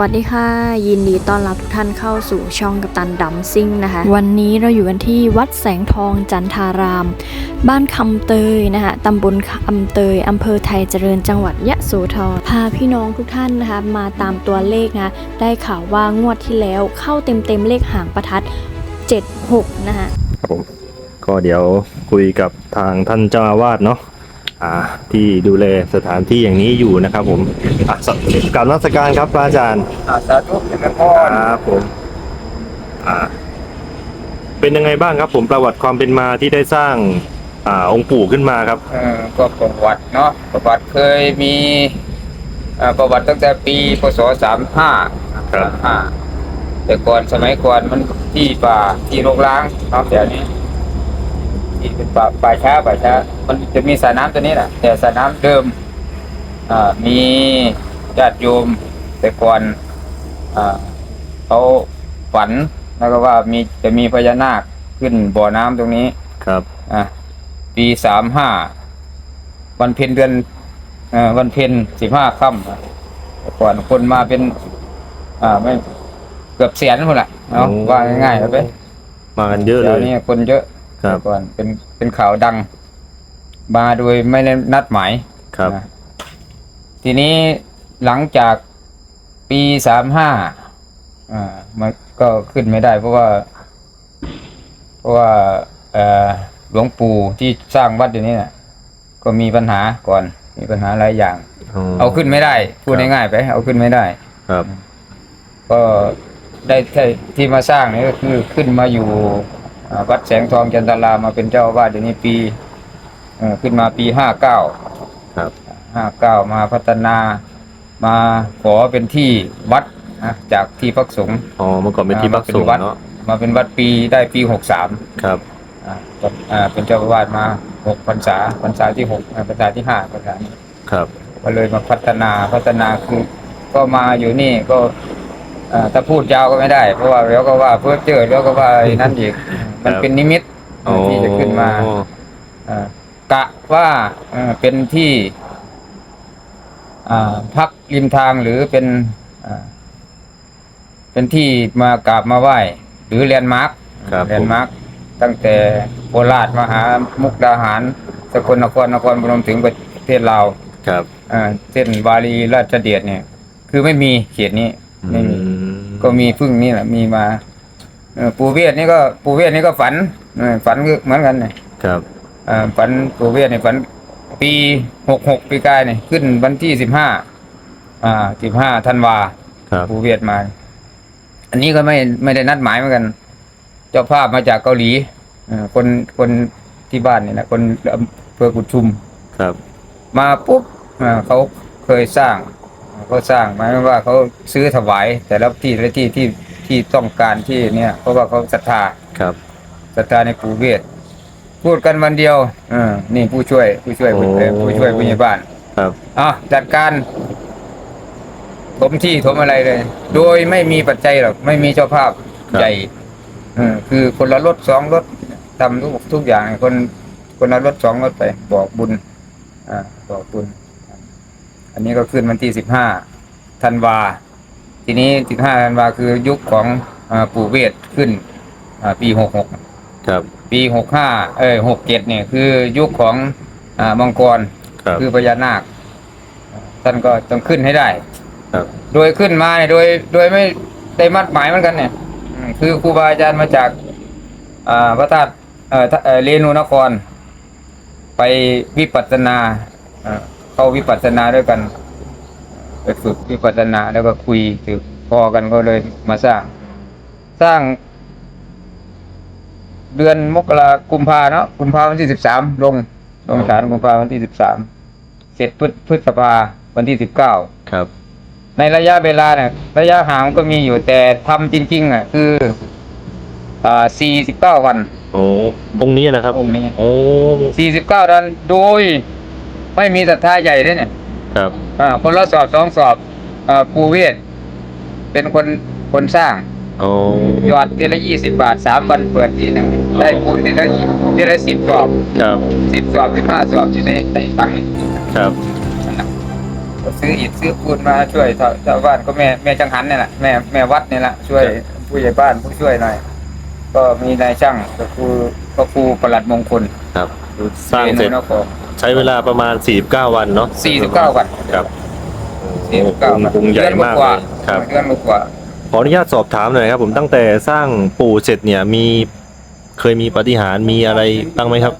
วัสดีค่ะ ยินดีต้อนรับทุกท่านเข้าสู่ช่องกัปตันดัมซิ่งนะคะ วันนี้เราอยู่กันที่วัดแสงทองจันทาราม บ้านคำเตยนะคะตำบลคำเตยอำเภอไทยเจริญจังหวัดยะโสธรพาพี่น้องทุกท่านนะคะมาตามตัวเลขนะได้ข่าวว่างวดที่แล้วเข้าเต็มเต็มเลขหางประทัด 76 นะคะครับผมก็เดี๋ยวคุยกับทางท่านเจ้าอาวาสเนาะ ที่ดูแลสถานที่อย่างนี้อยู่นะครับผมอะสกรารนักสการครับพระอาจารย์อาสาธุเจริญพครรับผมอ่าเป็นยังไงบ้างครับ ผมประวัติความเป็นมาที่ได้สร้างอ่าองค์ปู่ขึ้นมาครับเออก็ประวัติเนาะประวัติเคยมีเอ่อประวัติตั้งแต่ปีพศสามห้าครับห้าแต่ก่อนสมัยก่อนมันที่ป่าที่โรงล้างเนาะแถวนี้ ที่เป็นป่าป่าช้าป่าช้า มันจะมีสระน้ำตัวนี้แหละแต่สระน้ำเดิมอ่ามีญาติโยมแต่ก่อนอ่าเขาฝันแล้วก็ว่ามีจะมีพญานาคขึ้นบ่อน้ำตรงนี้ครับอะปีสามห้าวันเพ็ญเดือนเอ่อวันเพ็ญสิบห้าค่ำอะแต่ก่อนคนมาเป็น อ่าไม่เกือบแสนคนละเนาะว่าง่ายๆแล้วไปมากันเยอะเลเดี๋ยวยนี้คนเยอะ ครับแต่ก่อนเป็นเป็นข่าวดัง มาโดยไม่ได้นัดหมายครับ นะทีนี้หลังจากปีสามห้าอ่ามันก็ขึ้นไม่ได้ เพราะว่า เพราะว่าเอ่อหลวงปู่ที่สร้างวัดอยู่นี้น่ะ ก็มีปัญหาก่อน มีปัญหาหลายอย่าง เอาขึ้นไม่ได้ พูดครับ ง่ายๆไป เอาขึ้นไม่ได้ ครับก็ได้ที่ที่มาสร้างนี่ก็คือขึ้นมาอยู่อ่า วัดแสงทองจันทรามาเป็นเจ้าอาวาสเดี๋ยวนี้ปีเอ่อขึ้นมาปีห้าเก้าครับห้าเก้ามาพัฒนามาขอเป็นที่วัดนะจากที่พักสงฆ์อ๋อเมื่อก่อนเป็นที่พักสงฆ์วัดเนาะมาเป็นวัดปีได้ปีหกสามครับอ่าจนอ่าเป็นเจ้าอาวาสมาหกพรรษาพรรษาที่หกอ่าพรรษาที่ห้าพรรษานี้ครับก็เลยมาพัฒนาพัฒนาคือก็มาอยู่นี่ก็อ่าถ้าพูดยาวก็ไม่ได้ เพราะว่าเดี๋ยวก็ว่าเพื่อเจอเดี๋ยวก็ว่าไอ้นั่นอีก มันเป็นนิมิตอ๋อที่จะขึ้นมาอ่ากะว่าอ่าเป็นที่อ่าพักริมทางหรือเป็นอ่าเป็นที่มากราบมาไหว้ หรือแลนด์มาร์คครับแลนด์มาร์คตั้งแต่โคราชมาหามุกดาหาร สกลนครนครพนมถึงประเทศลาวครับอ่าเส้นวารีราชเดียดเนี่ย คือไม่มีเขตนี้ไม่มีอืมก็มีพึ่งนี่แหละมีมา เอ่อปู่เวทนี่ก็ปู่เวทนี่ก็ฝันเออฝันก็เหมือนกันเนี่ยครับอ่าฝันปู่เวทเนี่ยฝันปีหกหกปีกายเนี่ยขึ้นวันที่สิบห้าอ่าสิบห้าธันวา ครับ ปู่เวทมา อันนี้ก็ไม่ไม่ได้นัดหมายเหมือนกัน เจ้าภาพมาจากเกาหลีเอ่อคนคนที่บ้านนี่นะคนอำเภอกุดชุม ครับ มาปุ๊บอ่าเขาเคยสร้างเขาสร้างหมายความว่าเขาซื้อถวาย แต่ละที่ละที่ที่ ที่ต้องการที่เนี่ย เพราะว่าเขาศรัทธาครับ ศรัทธาในปู่เวทพูดกันวันเดียวอ่านี่ผู้ช่วย ผู้ช่วยผู้โอ้เอ่อผู้ช่วยผู้ใหญ่บ้านครับ อะจัดการถมที่ถมอะไรเลย โดยไม่มีปัจจัยหรอกไม่มีเจ้าภาพครับ ใหญ่เออคือคนละรถสองรถทำทุกทุกอย่างคน คนละรถสองรถไป บอกบุญ อ่า บอกบุญ อันนี้ก็ขึ้นวันที่สิบห้าธันวา ทีนี้สิบห้าธันวาคือยุคของอาปู่เวทขึ้นอ่าปีหกหกครับ ปีหกห้าเอ้ยหกเจ็ดเนี่ยคือยุคของอ่ามังกรครับ คือพญานาคท่านก็ต้องขึ้นให้ได้ ครับ โดยขึ้นมาเนี่ยโดยโดยไม่ได้มัดหมายเหมือนกันเนี่ยอืมคือครูบาอาจารย์มาจากอ่าพระธาตุเอ่อทะเอ่อเรนูนคร ไปวิปัสสนาอ่าเข้าวิปัสสนาด้วยกัน ไปฝึกวิปัสสนาแล้วก็คุยถึงพอกันก็เลยมาสร้าง สร้าง เดือนมกรากุมภาเนาะกุมภาวันที่สิบสามลงลงฐานกุมภาวันที่สิบสามเสร็จพฤษพฤษภาวันที่สิบเก้าครับ ในระยะเวลาเนี่ยระยะห่างก็มีอยู่แต่ทำจริง ๆ อะ คืออ่าสี่สิบเก้าวัน โอ้องค์นี้นะครับองค์นี้โอ้สี่สิบเก้าวันโดย ไม่มีศรัทธาใหญ่ด้วยเนี่ย ครับ อ่าคนละสอบสองสอบอ่าปูเวทเป็นคนคนสร้าง โอ้ยอดทีละยี่สิบบาทสามวันเปิดทีหนึ่งได้ปูนทีละทีละสิบสอบครับสิบสอบสิบห้าสอบจะได้ได้ตังค์ครับนั่นน่ะก็ซื้ออิฐซื้อปูนมาช่วยชาวชาวบ้านก็แม่แม่จังหันนี่แหละแม่แม่วัดนี่แหละช่วยผู้ใหญ่บ้านผู้ช่วยหน่อย ก็มีนายช่างก็คือก็ครูประหลัดมงคลครับ สร้างเสร็จนของ ใช้เวลาประมาณ 49 วันเนาะ49วันครับสี่สิบเก้าโอ้โหกรุงใหญ่มากเดือนกว่าเลยครับเดือนกว่าขออนุญาตสอบถามหน่อยครับ ผมตั้งแต่สร้างปู่เสร็จเนี่ยมีเคยมีปาฏิหารย์มีอะไรบ้างไหมครับ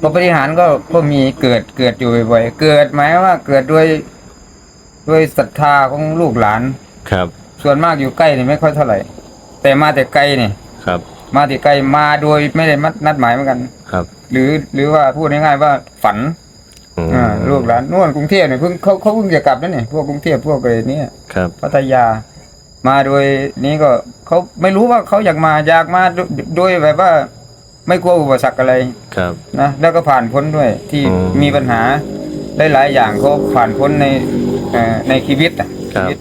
พระบริหารก็ก็มีเกิดเกิดอยู่บ่อยๆเกิดหมายว่าเกิดด้วยด้วยศรัทธาของลูกหลานครับ ส่วนมากอยู่ใกล้นี่ไม่ค่อยเท่าไหร่ แต่มาแต่ไกลนี่ครับ มาแต่ไกลมาโดยไม่ได้มัดนัดหมายเหมือนกันครับ หรือหรือว่าพูดง่ายๆว่าฝันอืมอ่าลูกหลานนู่นกรุงเทพเนี่ยเพิ่งเขาเขาเพิ่งจะกลับนั่นนี่พวกกรุงเทพพวกอะไรเนี่ยครับพัทยา มาโดยนี้ก็เขาไม่รู้ว่าเขาอยากมาอยากมาโดโดยแบบว่า ไม่กลัวอุปสรรคอะไรครับนะแล้วก็ผ่านพ้นด้วยที่อ๋อมีปัญหาหลายๆอย่างเขาผ่านพ้นในเอ่อในชีวิตอะครับชีวิต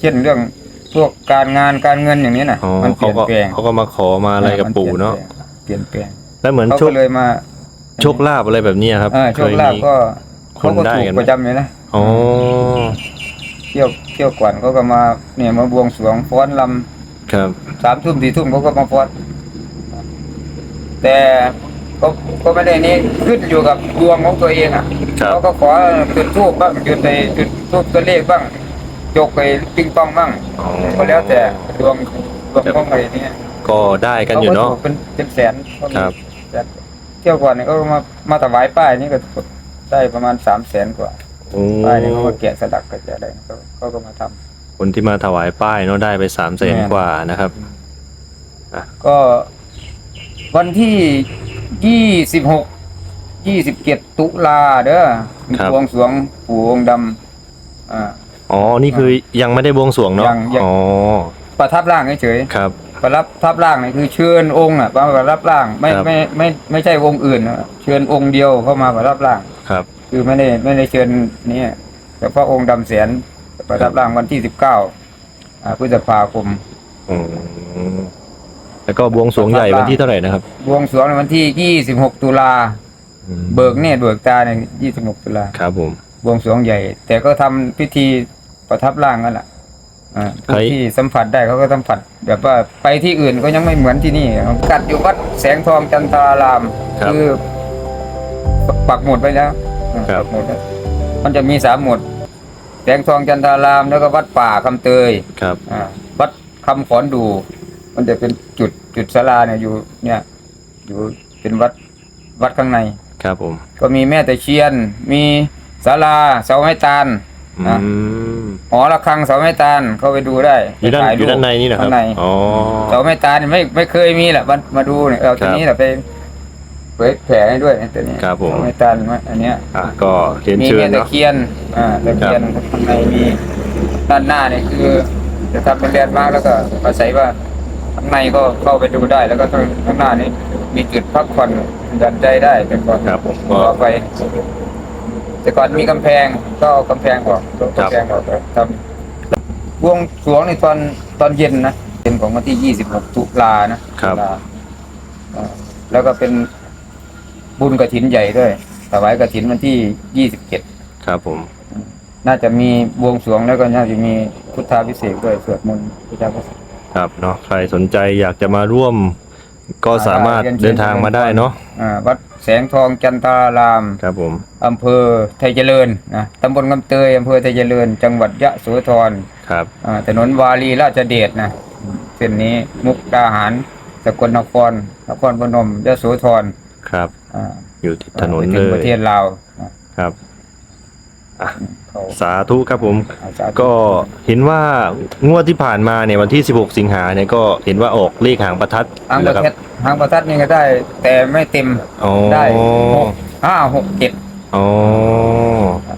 เช่นเรื่องพวกการงานการเงินอย่างนี้น่ะอ๋อมันเปเขาลี่ยนก็แปลงเขาก็มาขอมาอะไรกับปู่เนาะเปลี่ยนแปลง แล้วเหมือนเขาโชคก็เลยมาโชคลาภอะไรแบบเนี้ยครับเออโชคลาภเคยมีก็คเขานก็ได้ถูกกันไหมประจำเลยนะอ๋อเที่ยวเที่ยวก่อนเขาก็มาเนี่ยมาบวงสรวงฟ้อนลครับำสามทุ่มสี่ทุ่มเขาก็มาฟ้อนแต่ก็ก็ไม่ได้นี่ขึ้นอยู่กับดวงของตัวเองอะครับเขาก็ขอจุดทูบบ้างจุดในจุดทูบตัวเลขบ้างจกไปปิงปองบ้างอ๋อก็แล้วแต่ดวงดวงของอะไรเนี่ยก็ได้กันอยู่เนาะขก็ถูกเป็นเป็นแสนก็มี ครับ แสนเที่ยวก่อนเนี่ยก็มามาถวายป้ายนี่ก็ได้ประมาณสามแสนกว่าโอ้ป้ายนี่เขาก็แกะสลักก็จะได้เขาเขาก็มาทำ คนที่มาถวายป้ายเนาะได้ไปสามแสนแม่นกว่านะครับ ก็วันที่ยี่สิบหกยี่สิบเจ็ดตุลาเด้อมีครับ บวงสรวงปู่องค์ดำอ่า อ๋อนี่คือยังไม่ได้บวงสรวงเนาะยังยัง อ๋อประทับร่างเฉยครับๆ ประทับร่างนี่คือเชิญองค์อะประทับร่างไม่ครับ ไม่ไม่ไม่ใช่องค์อื่นนะเชิญองค์เดียวเข้ามาประทับร่าง ครับ คือไม่ได้ไม่ได้เชิญนี่เฉพาะองค์ดำแสนประทับร่างวันที่สิบเก้าพฤษภาคม อืมแล้วก็บวงสรวงใหญ่วันที่เท่าไหร่นะครับบวงสรวงในวันที่ยี่สิบหกตุลา อืมเบิกเนตรเบิกตาในยี่สิบหกตุลา ครับผม บวงสรวงใหญ่ แต่ก็ทำพิธีประทับร่างกันแหละ อ่าใครผู้ที่สัมผัสได้เขาก็สัมผัส แบบว่าไปที่อื่นก็ยังไม่เหมือนที่นี่กัดอยู่วัดแสงทองจันทรารามครับอปักหมุดไปแล้วอ่าครับ ปักหมุดแล้วมันจะมีสามหมุด แสงทองจันทรารามแล้วก็วัดป่าคำเตย ครับ อ่าวัดคำขอนดู มันจะเป็นจุดจุดศาลาเนี่ยอยู่เนี่ย อยู่เป็นวัดวัดข้างใน ครับผม ก็มีแม่ตะเคียน มีศาลาเสาไม้ตาลอื นะมหอระฆังเสาไม้ตาลเข้าไปดูได้อยู่ด้านไปถ่อยู่ด้านในนี่นะครับข้างในอ๋อ เสาไม้ตาลเนี่ยไม่ไม่เคยมีแหละมามาดูเนี่ยเอาครัตัวบนี้แหละไปเผยแผ่ให้ด้วยตัวนี้ครับผม เสาไม้ตาลอันเนี้ย อะก็เรียนมีเชิญแม่ตะเนาะ เคียน อ่า ตะเคียนข้างในมีด้านหน้าเนี่ยคือ จะทำเป็นแลนด์มาร์กแล้วก็อาศัยว่าข้างในก็เข้าไปดูได้ แล้วก็ข้างหน้านี้มีจุดพักผ่อนหย่อนใจได้แต่ก่อนครับผมก็ก็ไป แต่ก่อนมีกำแพงก็เอากำแพงออกยกครับกำแพงออกไปทำบวงสรวงในตอนตอนเย็นนะเย็นของวันที่ 26 ตุลานะครับ ตุลาอ่าแล้วก็เป็นบุญกระถินใหญ่ด้วยถวายกระถินวันที่ 27 ครับผม น่าจะมีบวงสรวงแล้วก็น่าจะมีพุทธาพิเศษกด้วยสวดมนต์พุทธาพิเศษก ครับเนาะใครสนใจอยากจะมาร่วม ก็สามารถอ่าเรียนเชิญเดินทางมาได้เนาะ อ่าวัด แสงทองจันทราราม ครับผม อำเภอไทยเจริญนะตำบลคำเตยอำเภอไทยเจริญ จังหวัดยะโสธรครับอ่าถนนวารีราชเดชนะเส้นนี้มุกดาหาร สกลนคร นครพนมยะโสธรครับ อ่าอยู่ที่ถนนไปเลถึงประเทยศลาวนะครับ เขาสาธุครับผม อาสาธุก็เห็นว่างวดที่ผ่านมาเนี่ยวันที่ 16 สิงหาเนี่ยก็เห็นว่าออกเลขหางประทัดหางปแล้ระวครับทัดหางประทัดนี่ก็ได้ แต่ไม่เต็มอ๋อได้หกห้าหกเจ็ดอ๋อ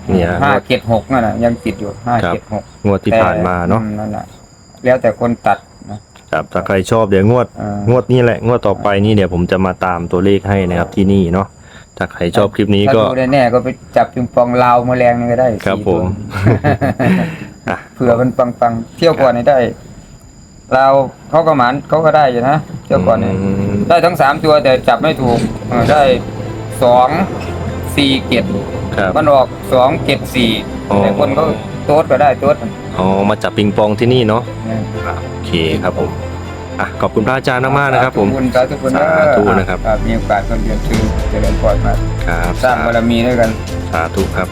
เนี่ยห้าเจ็ดหกนั่นน่ะยังติดอยู่ห้าครับเจ็ดหกงวดที่ผ่านมาเนาะนั่นแหละแล้วแต่คนตัดนะครับถ้าใครชอบเดี๋ยวงวด อ่างวดนี้แหละงวดต่อไปนี่เดี๋ยวผมจะมาตามตัวเลขให้นะครับที่นี่เนาะ ถ้าใครชอบคลิปนี้ถ้าก็ดูได้แน่ก็ไปจับปิงปองลาวแมลงนี่ก็ได้ครับสี่ผม ตัวอะเผื่อมันปังปังๆเที่ยวก่อนนี่ได้ลาวเขาก็หมานเขาก็ได้อยู่นะเที่ยวก่อนนี่อืมได้ทั้งสามตัวแต่จับไม่ถูกเออได้สองสี่เจ็ดครับ มันออกสองเจ็ดสี่อ๋อ แต่คนก็โต๊ดก็ได้โต๊ดอ๋อมาจับปิงปองที่นี่เนาะอะโอเคครับผม อะขอบคุณพระอาจารย์มากๆนะครับ ผมขอบคุณสาธุคุณสาธุนะครับ มีโอกาสก็เรียนคือเจริญพรมาครับสร้างบารมีด้วยกัน สาธุครับ